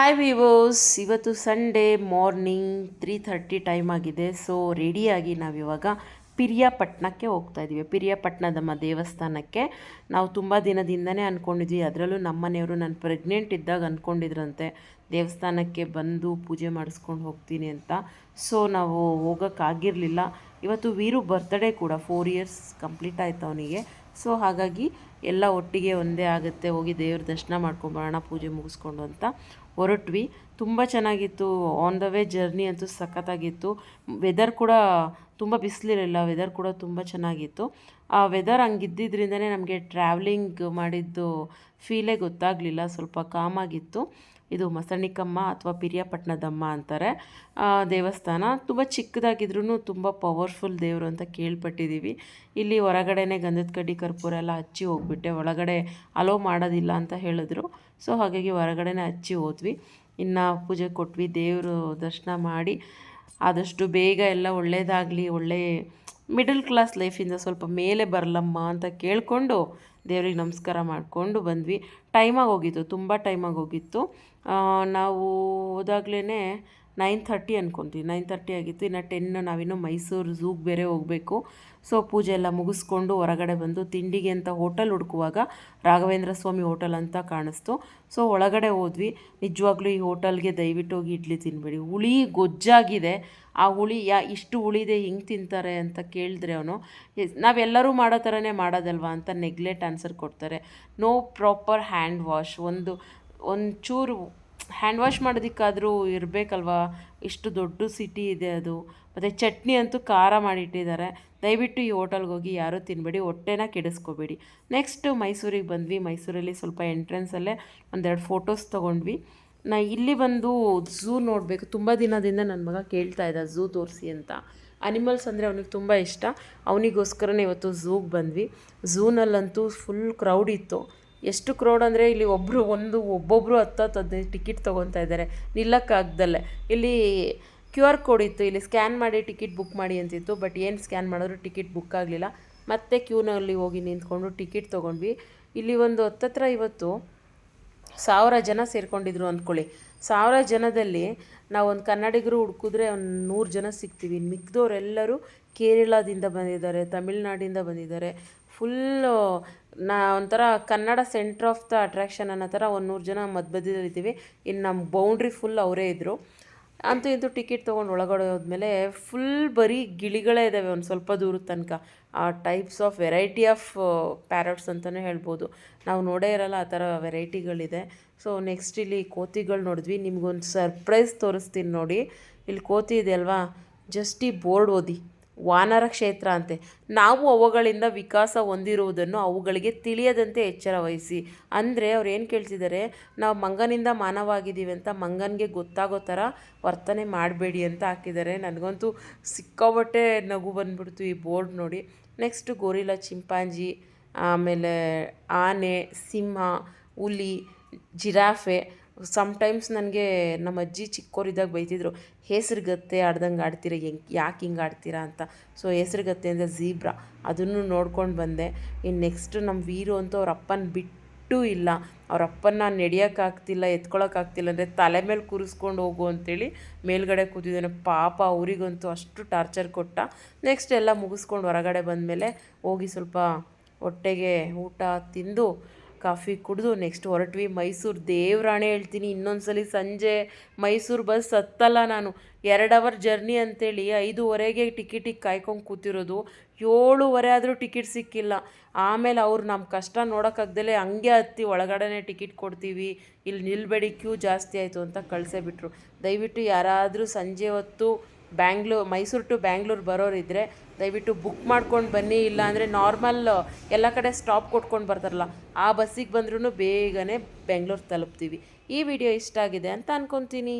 Hi ವಿವೋಸ್ ಇವತ್ತು Sunday morning three thirty time ಆಗಿದೆ. So ರೆಡಿಯಾಗಿ ನಾವಿವಾಗ ಪಿರಿಯಾಪಟ್ಟಣಕ್ಕೆ ಹೋಗ್ತಾ ಇದ್ದೀವಿ ಪಿರಿಯಾಪಟ್ಟಣದಮ್ಮ ದೇವಸ್ಥಾನಕ್ಕೆ. ನಾವು ತುಂಬ ದಿನದಿಂದನೇ ಅಂದ್ಕೊಂಡಿದ್ವಿ ಅದರಲ್ಲೂ ನಮ್ಮ ಮನೆಯವರು ನಾನು ಪ್ರೆಗ್ನೆಂಟ್ ಇದ್ದಾಗ ಅಂದ್ಕೊಂಡಿದ್ರಂತೆ ದೇವಸ್ಥಾನಕ್ಕೆ ಬಂದು ಪೂಜೆ ಮಾಡಿಸ್ಕೊಂಡು ಹೋಗ್ತೀನಿ ಅಂತ. ಸೊ ನಾವು ಹೋಗೋಕ್ಕಾಗಿರಲಿಲ್ಲ ಇವತ್ತು ವೀರು ಬರ್ತ್ಡೇ ಕೂಡ ಫೋರ್ ಇಯರ್ಸ್ ಕಂಪ್ಲೀಟ್ ಆಯಿತು ಅವನಿಗೆ. ಸೊ ಹಾಗಾಗಿ ಎಲ್ಲ ಒಟ್ಟಿಗೆ ಒಂದೇ ಆಗುತ್ತೆ. ಹೋಗಿ ದೇವ್ರ ದರ್ಶನ ಮಾಡ್ಕೊಂಬರೋಣ ಪೂಜೆ ಮುಗಿಸ್ಕೊಂಡು ಅಂತ. ಹೊರಟ್ವಿ. ತುಂಬ ಚೆನ್ನಾಗಿತ್ತು. ಆನ್ ದ ವೇ ಜರ್ನಿ ಅಂತೂ ಸಖತ್ತಾಗಿತ್ತು. ವೆದರ್ ಕೂಡ ತುಂಬ ಬಿಸಿಲಿರಲಿಲ್ಲ. ವೆದರ್ ಕೂಡ ತುಂಬ ಚೆನ್ನಾಗಿತ್ತು. ಆ ವೆದರ್ ಹಂಗಿದ್ದಿದ್ರಿಂದನೇ ನಮಗೆ ಟ್ರಾವೆಲಿಂಗ್ ಮಾಡಿದ್ದು ಫೀಲೇ ಗೊತ್ತಾಗಲಿಲ್ಲ. ಸ್ವಲ್ಪ ಕಾಮಾಗಿತ್ತು ಇದು ಮಸಣಿಕಮ್ಮ ಅಥವಾ ಪಿರಿಯಾಪಟ್ಟಣದಮ್ಮ ಅಂತಾರೆ. ದೇವಸ್ಥಾನ ತುಂಬ ಚಿಕ್ಕದಾಗಿದ್ರೂ ತುಂಬ ಪವರ್ಫುಲ್ ದೇವರು ಅಂತ ಕೇಳ್ಪಟ್ಟಿದ್ದೀವಿ ಇಲ್ಲಿ ಹೊರಗಡೆನೇ ಗಂಧದ ಕಡ್ಡಿ, ಕರ್ಪೂರ ಎಲ್ಲ ಹಚ್ಚಿ ಹೋಗ್ಬಿಟ್ಟೆ. ಒಳಗಡೆ ಅಲೋ ಮಾಡೋದಿಲ್ಲ ಅಂತ ಹೇಳಿದ್ರು. ಸೊ ಹಾಗಾಗಿ ಹೊರಗಡೆನೇ ಹಚ್ಚಿ ಹೋದ್ವಿ. ಇನ್ನು ಪೂಜೆ ಕೊಟ್ವಿ. ದೇವರು ದರ್ಶನ ಮಾಡಿ ಆದಷ್ಟು ಬೇಗ ಎಲ್ಲ ಒಳ್ಳೆಯದಾಗಲಿ ಒಳ್ಳೆ ಮಿಡಲ್ ಕ್ಲಾಸ್ ಲೈಫಿಂದ ಸ್ವಲ್ಪ ಮೇಲೆ ಬರಲಮ್ಮ ಅಂತ ಕೇಳಿಕೊಂಡು ದೇವ್ರಿಗೆ ನಮಸ್ಕಾರ ಮಾಡಿಕೊಂಡು ಬಂದ್ವಿ. ಟೈಮಾಗಿ ಹೋಗಿತ್ತು, ತುಂಬ ಟೈಮಾಗಿ ಹೋಗಿತ್ತು. ನಾವು ಹೋದಾಗ್ಲೇ ನೈನ್ ಥರ್ಟಿ ಅನ್ಕೊತೀವಿ. ನೈನ್ ಥರ್ಟಿ ಆಗಿತ್ತು. ಇನ್ನು ಟೆನ್ ನಾವಿನ್ನೂ ಮೈಸೂರು ಝೂಗೆ ಬೇರೆ ಹೋಗಬೇಕು. ಸೊ ಪೂಜೆ ಎಲ್ಲ ಮುಗಿಸ್ಕೊಂಡು ಹೊರಗಡೆ ಬಂದು ತಿಂಡಿಗೆ ಅಂತ ಹೋಟೆಲ್ ಹುಡುಕುವಾಗ ರಾಘವೇಂದ್ರ ಸ್ವಾಮಿ ಹೋಟೆಲ್ ಅಂತ ಕಾಣಿಸ್ತು. ಸೊ ಒಳಗಡೆ ಹೋದ್ವಿ. ನಿಜವಾಗ್ಲೂ ಈ ಹೋಟೆಲ್ಗೆ ದಯವಿಟ್ಟು ಹೋಗಿ ಇಡ್ಲಿ ತಿನ್ನಬೇಡಿ ಹುಳಿ ಗೊಜ್ಜಾಗಿದೆ. ಆ ಹುಳಿ ಯಾ ಇಷ್ಟು ಹುಳಿದೆ ಹಿಂಗೆ ತಿಂತಾರೆ ಅಂತ ಕೇಳಿದ್ರೆ ಅವನು ನಾವೆಲ್ಲರೂ ಮಾಡೋ ಥರನೇ ಮಾಡೋದಲ್ವಾ? ಅಂತ ನೆಗ್ಲೆಟ್ ಆನ್ಸರ್ ಕೊಡ್ತಾರೆ. ನೋ ಪ್ರಾಪರ್ ಹ್ಯಾಂಡ್ ವಾಶ್ ಒಂದು, ಒಂಚೂರು ಹ್ಯಾಂಡ್ ವಾಶ್ ಮಾಡೋದಕ್ಕಾದರೂ ಇರಬೇಕಲ್ವಾ? ಇಷ್ಟು ದೊಡ್ಡ ಸಿಟಿ ಇದೆ ಅದು. ಮತ್ತು ಚಟ್ನಿ ಅಂತೂ ಖಾರ ಮಾಡಿಟ್ಟಿದ್ದಾರೆ. ದಯವಿಟ್ಟು ಈ ಹೋಟೆಲ್ಗೆ ಹೋಗಿ ಯಾರೂ ತಿನ್ನಬೇಡಿ ಹೊಟ್ಟೆನ ಕೆಡಿಸ್ಕೋಬೇಡಿ. ನೆಕ್ಸ್ಟ್ ಮೈಸೂರಿಗೆ ಬಂದ್ವಿ. ಮೈಸೂರಲ್ಲಿ ಸ್ವಲ್ಪ ಎಂಟ್ರೆನ್ಸಲ್ಲೇ ಒಂದೆರಡು ಫೋಟೋಸ್ ತೊಗೊಂಡ್ವಿ. ನಾ ಇಲ್ಲಿ ಬಂದು ಝೂ ನೋಡಬೇಕು. ತುಂಬ ದಿನದಿಂದ ನನ್ನ ಮಗ ಕೇಳ್ತಾ ಇದ್ದ ಝೂ ತೋರಿಸಿ ಅಂತ. ಅನಿಮಲ್ಸ್ ಅಂದರೆ ಅವನಿಗೆ ತುಂಬ ಇಷ್ಟ. ಅವನಿಗೋಸ್ಕರನೇ ಇವತ್ತು ಝೂಗೆ ಬಂದ್ವಿ. ಝೂನಲ್ಲಂತೂ ಫುಲ್ ಕ್ರೌಡ್ ಇತ್ತು. ಎಷ್ಟು ಕ್ರೌಡ್ ಅಂದರೆ ಇಲ್ಲಿ ಒಬ್ಬರು ಒಂದು ಒಬ್ಬೊಬ್ಬರು ಹತ್ತತ್ತು ಹದಿನೈದು ಟಿಕೆಟ್ ತೊಗೊತಾ ಇದ್ದಾರೆ. ನಿಲ್ಲಕ್ಕಾಗ್ದಲ್ಲೇ ಇಲ್ಲಿ ಕ್ಯೂ ಆರ್ ಕೋಡ್ ಇತ್ತು, ಇಲ್ಲಿ ಸ್ಕ್ಯಾನ್ ಮಾಡಿ ಟಿಕೆಟ್ ಬುಕ್ ಮಾಡಿ ಅಂತಿತ್ತು ಬಟ್ ಏನು ಸ್ಕ್ಯಾನ್ ಮಾಡಿದ್ರು ಟಿಕೆಟ್ ಬುಕ್ ಆಗಲಿಲ್ಲ. ಮತ್ತೆ ಕ್ಯೂನಲ್ಲಿ ಹೋಗಿ ನಿಂತ್ಕೊಂಡು ಟಿಕೆಟ್ ತೊಗೊಂಡ್ವಿ. ಇಲ್ಲಿ ಒಂದು ಹತ್ತತ್ರ ಇವತ್ತು ಸಾವಿರ ಜನ ಸೇರ್ಕೊಂಡಿದ್ರು ಅಂದ್ಕೊಳ್ಳಿ. ಸಾವಿರ ಜನದಲ್ಲಿ ನಾವು ಒಂದು ಕನ್ನಡಿಗರು ಹುಡ್ಕಿದ್ರೆ ಒಂದು ನೂರು ಜನ ಸಿಗ್ತೀವಿ. ಮಿಕ್ಕಿದವರೆಲ್ಲರೂ ಕೇರಳದಿಂದ ಬಂದಿದ್ದಾರೆ, ತಮಿಳ್ನಾಡಿಂದ ಬಂದಿದ್ದಾರೆ ಫುಲ್ಲು, ನಾ ಒಂಥರ Kannada centre of the attraction ಅನ್ನೋ ಥರ ಒಂದು ನೂರು ಜನ ಮಧ್ಯ ಇನ್ನು ನಮ್ಮ ಬೌಂಡ್ರಿ ಫುಲ್ ಅವರೇ ಇದ್ದರು ಅಂತೂ ಇಂತೂ ಟಿಕೆಟ್ ತೊಗೊಂಡು ಒಳಗಡೆ ಹೋದ್ಮೇಲೆ ಫುಲ್ ಬರೀ ಗಿಳಿಗಳೇ ಇದ್ದಾವೆ ಒಂದು ಸ್ವಲ್ಪ ದೂರದ ತನಕ. ಆ types of variety of parrots ಅಂತಲೇ ಹೇಳ್ಬೋದು. ನಾವು ನೋಡೇ ಇರಲ್ಲ ಆ ಥರ ವೆರೈಟಿಗಳಿದೆ ಸೊ ನೆಕ್ಸ್ಟ್ ಇಲ್ಲಿ ಕೋತಿಗಳು ನೋಡಿದ್ವಿ. ನಿಮ್ಗೊಂದು ಸರ್ಪ್ರೈಸ್ ತೋರಿಸ್ತೀನಿ ನೋಡಿ. ಇಲ್ಲಿ ಕೋತಿ ಇದೆ ಅಲ್ವಾ? ಜಸ್ಟ್ ಈ ಬೋರ್ಡ್ ಓದಿ. ವಾನರ ಕ್ಷೇತ್ರ ಅಂತೆ. ನಾವು ಅವುಗಳಿಂದ ವಿಕಾಸ ಹೊಂದಿರುವುದನ್ನು ಅವುಗಳಿಗೆ ತಿಳಿಯದಂತೆ ಎಚ್ಚರ ವಹಿಸಿ. ಅಂದರೆ ಅವ್ರು ಏನು ಕೇಳ್ತಿದ್ದಾರೆ ನಾವು ಮಂಗನಿಂದ ಮಾನವಾಗಿದ್ದೀವಿ ಅಂತ ಮಂಗನಿಗೆ ಗೊತ್ತಾಗೋ ಥರ ವರ್ತನೆ ಮಾಡಬೇಡಿ ಅಂತ ಹಾಕಿದ್ದಾರೆ ನನಗಂತೂ ಸಿಕ್ಕಾಬಟ್ಟೆ ನಗು ಬಂದ್ಬಿಡ್ತು ಈ ಬೋರ್ಡ್ ನೋಡಿ. ನೆಕ್ಸ್ಟ್ ಗೋರಿಲಾ ಚಿಂಪಾಂಜಿ, ಆಮೇಲೆ ಆನೆ, ಸಿಂಹ, ಹುಲಿ, ಜಿರಾಫೆ ಸಮ್ಟೈಮ್ಸ್ ನನಗೆ ನಮ್ಮ ಅಜ್ಜಿ ಚಿಕ್ಕವರಿದ್ದಾಗ ಬೈತಿದ್ರು, ಹೆಸ್ರುಗತ್ತೆ ಆಡ್ದಂಗೆ ಆಡ್ತೀರ, ಹೆಂಗೆ, ಯಾಕೆ ಹಿಂಗೆ ಆಡ್ತೀರಾ? ಅಂತ. ಸೊ ಹೆಸ್ರುಗತ್ತೆ ಅಂದರೆ ಝೀಬ್ರಾ, ಅದನ್ನು ನೋಡ್ಕೊಂಡು ಬಂದೆ. ಇನ್ನು ನೆಕ್ಸ್ಟ್ ನಮ್ಮ ವೀರು ಅಂತೂ ಅವ್ರ ಅಪ್ಪನ ಬಿಟ್ಟು ಇಲ್ಲ. ಅವ್ರ ಅಪ್ಪನ ನಡೆಯೋಕ್ಕಾಗ್ತಿಲ್ಲ ಎತ್ಕೊಳ್ಳೋಕ್ಕಾಗ್ತಿಲ್ಲ ಅಂದರೆ ತಲೆ ಮೇಲೆ ಕೂರಿಸ್ಕೊಂಡು ಹೋಗು ಅಂತೇಳಿ ಮೇಲ್ಗಡೆ ಕೂತಿದ್ದಾನೆ. ಪಾಪ ಅವರಿಗಂತೂ ಅಷ್ಟು ಟಾರ್ಚರ್ ಕೊಟ್ಟ. ನೆಕ್ಸ್ಟ್ ಎಲ್ಲ ಮುಗಿಸ್ಕೊಂಡು ಹೊರಗಡೆ ಬಂದಮೇಲೆ ಹೋಗಿ ಸ್ವಲ್ಪ ಹೊಟ್ಟೆಗೆ ಊಟ ತಿಂದು ಕಾಫಿ ಕುಡಿದು ನೆಕ್ಸ್ಟ್ ಹೊರಟ್ವಿ ಮೈಸೂರು. ದೇವ್ರಾಣೆ ಹೇಳ್ತೀನಿ ಇನ್ನೊಂದು ಸಲ ಸಂಜೆ ಮೈಸೂರು ಬಸ್ ಹತ್ತಲ್ಲ ನಾನು. ಎರಡು ಅವರ್ ಜರ್ನಿ ಅಂತೇಳಿ ಐದೂವರೆಗೆ ಟಿಕೆಟಿಗೆ ಕಾಯ್ಕೊಂಡು ಕೂತಿರೋದು. ಏಳುವರೆ ಆದರೂ ಟಿಕೆಟ್ ಸಿಕ್ಕಿಲ್ಲ. ಆಮೇಲೆ ಅವ್ರು ನಮ್ಮ ಕಷ್ಟ ನೋಡೋಕ್ಕಾಗ್ದಲೇ ಹಂಗೆ ಹತ್ತಿ ಒಳಗಡೆನೇ ಟಿಕೆಟ್ ಕೊಡ್ತೀವಿ. ಇಲ್ಲಿ ನಿಲ್ಬೇಡಿ ಕ್ಯೂ ಜಾಸ್ತಿ ಆಯಿತು ಅಂತ ಕಳಿಸೇ ಬಿಟ್ರು. ದಯವಿಟ್ಟು ಯಾರಾದರೂ ಸಂಜೆ ಹೊತ್ತು ಬ್ಯಾಂಗ್ಳೂರ್, ಮೈಸೂರು ಟು ಬ್ಯಾಂಗ್ಳೂರು ಬರೋರಿದ್ದರೆ ದಯವಿಟ್ಟು ಬುಕ್ ಮಾಡ್ಕೊಂಡು ಬನ್ನಿ, ಇಲ್ಲ ಅಂದರೆ ನಾರ್ಮಲ್ ಎಲ್ಲ ಕಡೆ ಸ್ಟಾಪ್ ಕೊಟ್ಕೊಂಡು ಬರ್ತಾರಲ್ಲ, ಆ ಬಸ್ಸಿಗೆ ಬಂದ್ರೂ ಬೇಗನೆ ಬೆಂಗ್ಳೂರು ತಲುಪ್ತೀವಿ. ಈ ವಿಡಿಯೋ ಇಷ್ಟ ಆಗಿದೆ ಅಂತ ಅನ್ಕೊತೀನಿ.